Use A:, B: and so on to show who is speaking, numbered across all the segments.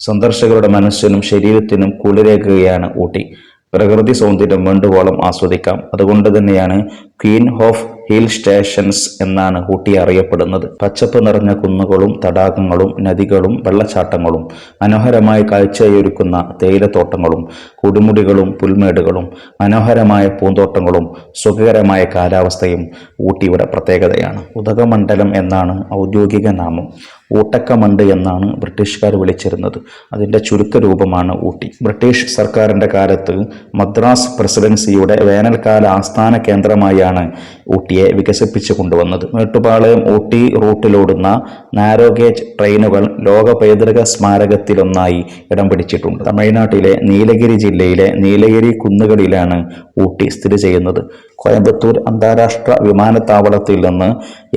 A: സന്ദർശകരുടെ മനസ്സിനും ശരീരത്തിനും കുളിരേകുകയാണ് ഊട്ടി. പ്രകൃതി സൗന്ദര്യം വേണ്ടുവോളം ആസ്വദിക്കാം. അതുകൊണ്ട് തന്നെയാണ് ക്വീൻ ഓഫ് ഹിൽ സ്റ്റേഷൻസ് എന്നാണ് ഊട്ടി അറിയപ്പെടുന്നത്. പച്ചപ്പ് നിറഞ്ഞ കുന്നുകളും തടാകങ്ങളും നദികളും വെള്ളച്ചാട്ടങ്ങളും മനോഹരമായി കാഴ്ചയൊരുക്കുന്ന തേയിലത്തോട്ടങ്ങളും കൊടുമുടികളും പുൽമേടുകളും മനോഹരമായ പൂന്തോട്ടങ്ങളും സുഖകരമായ കാലാവസ്ഥയും ഊട്ടിയുടെ പ്രത്യേകതയാണ്. ഉദകമണ്ഡലം എന്നാണ് ഔദ്യോഗിക നാമം. ഊട്ടക്കമണ്ട് എന്നാണ് ബ്രിട്ടീഷുകാർ വിളിച്ചിരുന്നത്. അതിന്റെ ചുരുക്ക രൂപമാണ് ഊട്ടി. ബ്രിട്ടീഷ് സർക്കാരിന്റെ കാലത്ത് മദ്രാസ് പ്രസിഡൻസിയുടെ വേനൽക്കാല ആസ്ഥാന കേന്ദ്രമായാണ് ഊട്ടിയെ വികസിപ്പിച്ചു കൊണ്ടുവന്നത്. മേട്ടുപാളയം ഊട്ടി റൂട്ടിലോടുന്ന നാരോഗേജ് ട്രെയിനുകൾ ലോക പൈതൃക സ്മാരകത്തിലൊന്നായി ഇടം പിടിച്ചിട്ടുണ്ട്. തമിഴ്നാട്ടിലെ നീലഗിരി ജില്ലയിലെ നീലഗിരി കുന്നുകളിലാണ് ഊട്ടി സ്ഥിതി ചെയ്യുന്നത്. കോയമ്പത്തൂർ അന്താരാഷ്ട്ര വിമാനത്താവളത്തിൽ നിന്ന്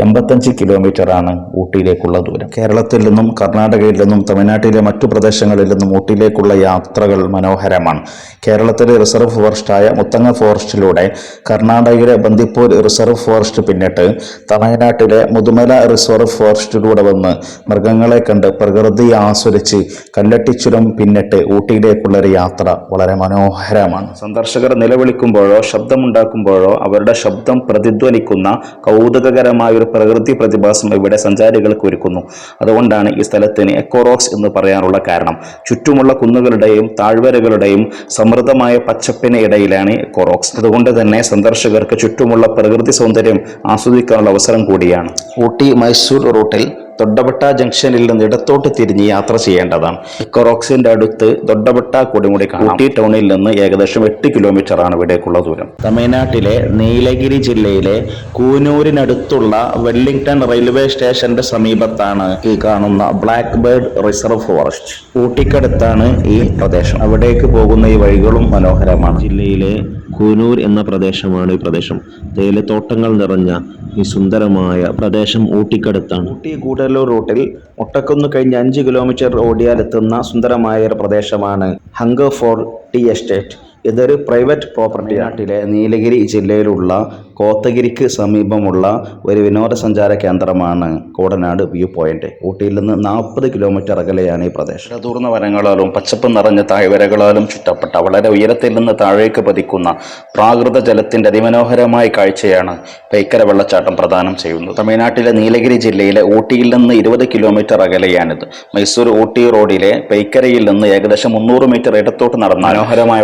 A: എൺപത്തഞ്ച് കിലോമീറ്ററാണ് ഊട്ടിയിലേക്കുള്ള ദൂരം. കേരളത്തിൽ നിന്നും കർണാടകയിൽ നിന്നും തമിഴ്നാട്ടിലെ മറ്റു പ്രദേശങ്ങളിൽ നിന്നും ഊട്ടിയിലേക്കുള്ള യാത്രകൾ മനോഹരമാണ്. കേരളത്തിലെ റിസർവ് ഫോറസ്റ്റായ മുത്തങ്ങ ഫോറസ്റ്റിലൂടെ കർണാടകയിലെ ബന്ദിപ്പൂർ റിസർവ് ഫോറസ്റ്റ് പിന്നിട്ട് തമിഴ്നാട്ടിലെ മുതുമല റിസർവ് ഫോറസ്റ്റിലൂടെ വന്ന് മൃഗങ്ങളെ കണ്ട് പ്രകൃതി ആസ്വദിച്ച് കല്ലട്ടിച്ചുരം പിന്നിട്ട് ഊട്ടിയിലേക്കുള്ള ഒരു യാത്ര വളരെ മനോഹരമാണ്. സന്ദർശകർ നിലവിളിക്കുമ്പോഴോ ശബ്ദമുണ്ടാക്കുമ്പോഴോ അവരുടെ ശബ്ദം പ്രതിധ്വനിക്കുന്ന കൗതുകകരമായ ഒരു പ്രകൃതി പ്രതിഭാസം ഇവിടെ സഞ്ചാരികൾക്ക് ഒരുക്കുന്നു. അതുകൊണ്ടാണ് ഈ സ്ഥലത്തിന് എക്കോറോക്സ് എന്ന് പറയാനുള്ള കാരണം. ചുറ്റുമുള്ള കുന്നുകളുടെയും താഴ്വരകളുടെയും സമൃദ്ധമായ പച്ചപ്പിന് ഇടയിലാണ് എക്കോറോക്സ്. അതുകൊണ്ട് തന്നെ സന്ദർശകർക്ക് ചുറ്റുമുള്ള പ്രകൃതി സൗന്ദര്യം ആസ്വദിക്കാനുള്ള അവസരം കൂടിയാണ്. ഊട്ടി മൈസൂർ റൂട്ടിൽ ദൊഡ്ഡബെട്ട ജംഗ്ഷനിൽ നിന്ന് ഇടത്തോട്ട് തിരിഞ്ഞ് യാത്ര ചെയ്യേണ്ടതാണ്. കൊറോക്സിന്റെ അടുത്ത് തൊട്ടപെട്ട കൊടുമുടി. ഊട്ടി ടൗണിൽ നിന്ന് ഏകദേശം എട്ട് കിലോമീറ്റർ ആണ് ഇവിടേക്കുള്ള ദൂരം. തമിഴ്നാട്ടിലെ നീലഗിരി ജില്ലയിലെ കൂനൂരിനടുത്തുള്ള വെല്ലിംഗ്ടൺ റെയിൽവേ സ്റ്റേഷന്റെ സമീപത്താണ് ഈ കാണുന്ന ബ്ലാക്ക് ബേർഡ് റിസർവ് ഫോറസ്റ്റ്. ഊട്ടിക്കടുത്താണ് ഈ പ്രദേശം. അവിടേക്ക് പോകുന്ന ഈ വഴികളും മനോഹരമാണ്. ജില്ലയിലെ കൂനൂർ എന്ന പ്രദേശമാണ് ഈ പ്രദേശം. തേയിലത്തോട്ടങ്ങൾ നിറഞ്ഞ ഈ സുന്ദരമായ പ്രദേശം ഊട്ടിക്കടുത്താണ്. ഊട്ടി കൂടല്ലൂർ റൂട്ടിൽ മുട്ടക്കുന്ന് കഴിഞ്ഞ് അഞ്ച് കിലോമീറ്റർ ഓടിയാൽ എത്തുന്ന സുന്ദരമായ ഒരു പ്രദേശമാണ് ഹങ്കർ ഫോർ ടീ എസ്റ്റേറ്റ്. ഇതൊരു പ്രൈവറ്റ് പ്രോപ്പർട്ടി നാട്ടിലെ നീലഗിരി ജില്ലയിലുള്ള കോത്തഗിരിക്ക് സമീപമുള്ള ഒരു വിനോദസഞ്ചാര കേന്ദ്രമാണ് കോടനാട് വ്യൂ പോയിന്റ്. ഊട്ടിയിൽ നിന്ന് നാൽപ്പത് കിലോമീറ്റർ അകലെയാണ് ഈ പ്രദേശം. ഇടതൂർന്ന വനങ്ങളാലും പച്ചപ്പ് നിറഞ്ഞ താഴ്വരകളാലും ചുറ്റപ്പെട്ട വളരെ ഉയരത്തിൽ നിന്ന് താഴേക്ക് പതിക്കുന്ന പ്രാകൃത ജലത്തിന്റെ അതിമനോഹരമായ കാഴ്ചയാണ് പൈക്കര വെള്ളച്ചാട്ടം പ്രദാനം ചെയ്യുന്നത്. തമിഴ്നാട്ടിലെ നീലഗിരി ജില്ലയിലെ ഊട്ടിയിൽ നിന്ന് ഇരുപത് കിലോമീറ്റർ അകലെയാണിത്. മൈസൂർ ഊട്ടി റോഡിലെ പൈക്കരയിൽ നിന്ന് ഏകദേശം മുന്നൂറ് മീറ്റർ ഇടത്തോട്ട് നടന്ന മനോഹരമായ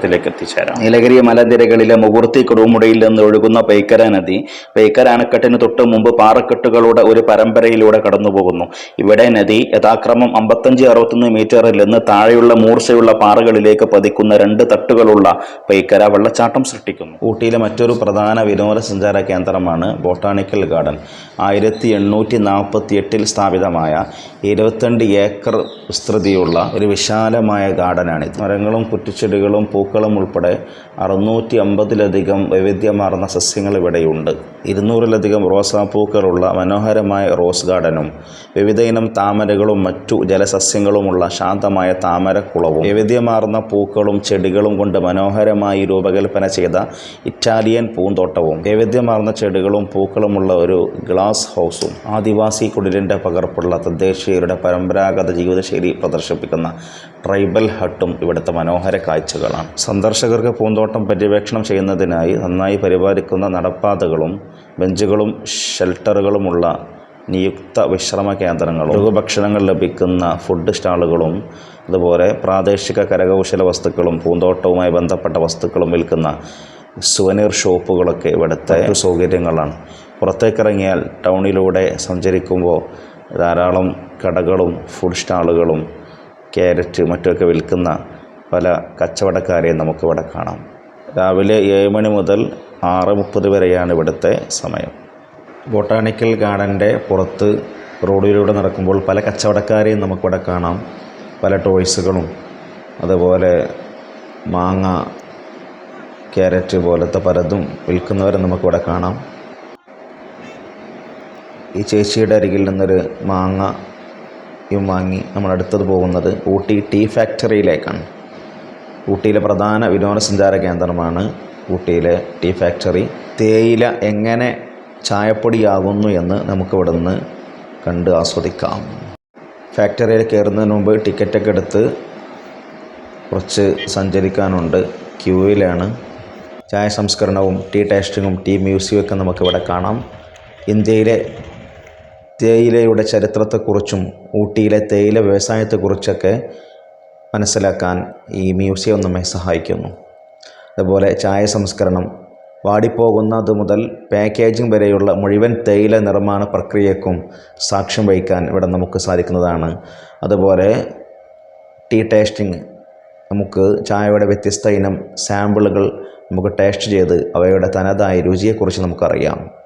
A: വെള്ളച്ചാട്ടത്തിലേക്ക് എത്തിച്ചേരാം. നീലഗിരി മലനിരകളിലെ മുകുർത്തി കൊടുമുടിയിൽ നിന്ന് ഒഴുകുന്ന പൈക്കര നദി പൈക്കര അണക്കെട്ടിന് തൊട്ട് മുമ്പ് പാറക്കെട്ടുകളുടെ ഒരു പരമ്പരയിലൂടെ കടന്നുപോകുന്നു. ഇവിടെ നദി യഥാക്രമം അമ്പത്തഞ്ച് അറുപത്തൊന്ന് മീറ്ററിൽ നിന്ന് താഴെയുള്ള മൂർച്ചയുള്ള പാറകളിലേക്ക് പതിക്കുന്ന രണ്ട് തട്ടുകളുള്ള പൈക്കര വെള്ളച്ചാട്ടം സൃഷ്ടിക്കുന്നു. ഊട്ടിയിലെ മറ്റൊരു പ്രധാന വിനോദസഞ്ചാര കേന്ദ്രമാണ് ബൊട്ടാണിക്കൽ ഗാർഡൻ. ആയിരത്തി എണ്ണൂറ്റി നാൽപ്പത്തി എട്ടിൽ സ്ഥാപിതമായ ഇരുപത്തിരണ്ട് ഏക്കർ വിസ്തൃതിയുള്ള ഒരു വിശാലമായ ഗാർഡനാണിത്. മരങ്ങളും കുറ്റിച്ചെടികളും പൂക്കളും ഉൾപ്പെടെ അറുന്നൂറ്റി അമ്പതിലധികം വൈവിധ്യമാർന്ന സസ്യങ്ങൾ ഇവിടെയുണ്ട്. ഇരുന്നൂറിലധികം റോസാപ്പൂക്കളുള്ള മനോഹരമായ റോസ് ഗാർഡനും വിവിധ ഇനം താമരകളും മറ്റു ജലസസ്യങ്ങളുമുള്ള ശാന്തമായ താമരക്കുളവും വൈവിധ്യമാർന്ന പൂക്കളും ചെടികളും കൊണ്ട് മനോഹരമായി രൂപകൽപ്പന ചെയ്ത ഇറ്റാലിയൻ പൂന്തോട്ടവും വൈവിധ്യമാർന്ന ചെടികളും പൂക്കളുമുള്ള ഒരു ഗ്ലാസ് ഹൗസും ആദിവാസി കുടിലിന്റെ പകർപ്പുള്ള തദ്ദേശീയരുടെ പരമ്പരാഗത ജീവിതശൈലി പ്രദർശിപ്പിക്കുന്ന ട്രൈബൽ ഹട്ടും ഇവിടുത്തെ മനോഹര കാഴ്ചകളാണ്. സന്ദർശകർക്ക് പൂന്തോട്ടം പര്യവേക്ഷണം ചെയ്യുന്നതിനായി നന്നായി പരിപാലിക്കുന്ന നടപ്പാതകളും ബെഞ്ചുകളും ഷെൽട്ടറുകളുമുള്ള നിയുക്ത വിശ്രമ കേന്ദ്രങ്ങളും ലഘുഭക്ഷണങ്ങൾ ലഭിക്കുന്ന ഫുഡ് സ്റ്റാളുകളും അതുപോലെ പ്രാദേശിക കരകൗശല വസ്തുക്കളും പൂന്തോട്ടവുമായി ബന്ധപ്പെട്ട വസ്തുക്കളും വിൽക്കുന്ന സുവനീർ ഷോപ്പുകളൊക്കെ ഇവിടുത്തെ സൗകര്യങ്ങളാണ്. പുറത്തേക്കിറങ്ങിയാൽ ടൗണിലൂടെ സഞ്ചരിക്കുമ്പോൾ ധാരാളം കടകളും ഫുഡ് സ്റ്റാളുകളും ക്യാരറ്റ് മറ്റുമൊക്കെ വിൽക്കുന്ന പല കച്ചവടക്കാരെയും നമുക്കിവിടെ കാണാം. രാവിലെ ഏഴ് മണി മുതൽ ആറ് മുപ്പത് വരെയാണ് ഇവിടുത്തെ സമയം. ബൊട്ടാണിക്കൽ ഗാർഡന്റെ പുറത്ത് റോഡിലൂടെ നടക്കുമ്പോൾ പല കച്ചവടക്കാരെയും നമുക്കിവിടെ കാണാം. പല ടോയ്സുകളും അതുപോലെ മാങ്ങ ക്യാരറ്റ് പോലത്തെ പലതും വിൽക്കുന്നവരെ നമുക്കിവിടെ കാണാം. ഈ ചേച്ചിയുടെ അരികിൽ നിന്നൊരു മാങ്ങയും വാങ്ങി നമ്മൾ അടുത്തത് പോകുന്നത് ഊട്ടി ടീ ഫാക്ടറിയിലേക്കാണ്. ഊട്ടിയിലെ പ്രധാന വിനോദസഞ്ചാര കേന്ദ്രമാണ് ഊട്ടിയിലെ ടീ ഫാക്ടറി. തേയില എങ്ങനെ ചായപ്പൊടിയാകുന്നു എന്ന് നമുക്ക് ഇവിടെ നിന്ന് കണ്ട് ആസ്വദിക്കാം. ഫാക്ടറിയിൽ കയറുന്നതിന് മുമ്പ് ടിക്കറ്റൊക്കെ എടുത്ത് കുറച്ച് സഞ്ചരിക്കാനുണ്ട്. ക്യൂവിലാണ്. ചായ സംസ്കരണവും ടീ ടേസ്റ്റിങ്ങും ടീ മ്യൂസിയവും നമുക്കിവിടെ കാണാം. ഇന്ത്യയിലെ തേയിലയുടെ ചരിത്രത്തെക്കുറിച്ചും ഊട്ടിയിലെ തേയില വ്യവസായത്തെക്കുറിച്ചൊക്കെ മനസ്സിലാക്കാൻ ഈ മ്യൂസിയം നമ്മെ സഹായിക്കുന്നു. അതുപോലെ ചായ സംസ്കരണം വാടിപ്പോകുന്നത് മുതൽ പാക്കേജിംഗ് വരെയുള്ള മുഴുവൻ തേയില നിർമ്മാണ പ്രക്രിയക്കും സാക്ഷ്യം വഹിക്കാൻ ഇവിടെ നമുക്ക് സാധിക്കുന്നതാണ്. അതുപോലെ ടീ ടേസ്റ്റിംഗ് നമുക്ക് ചായയുടെ വ്യത്യസ്ത ഇനം സാമ്പിളുകൾ നമുക്ക് ടേസ്റ്റ് ചെയ്ത് അവയുടെ തനതായ രുചിയെക്കുറിച്ച് നമുക്കറിയാം.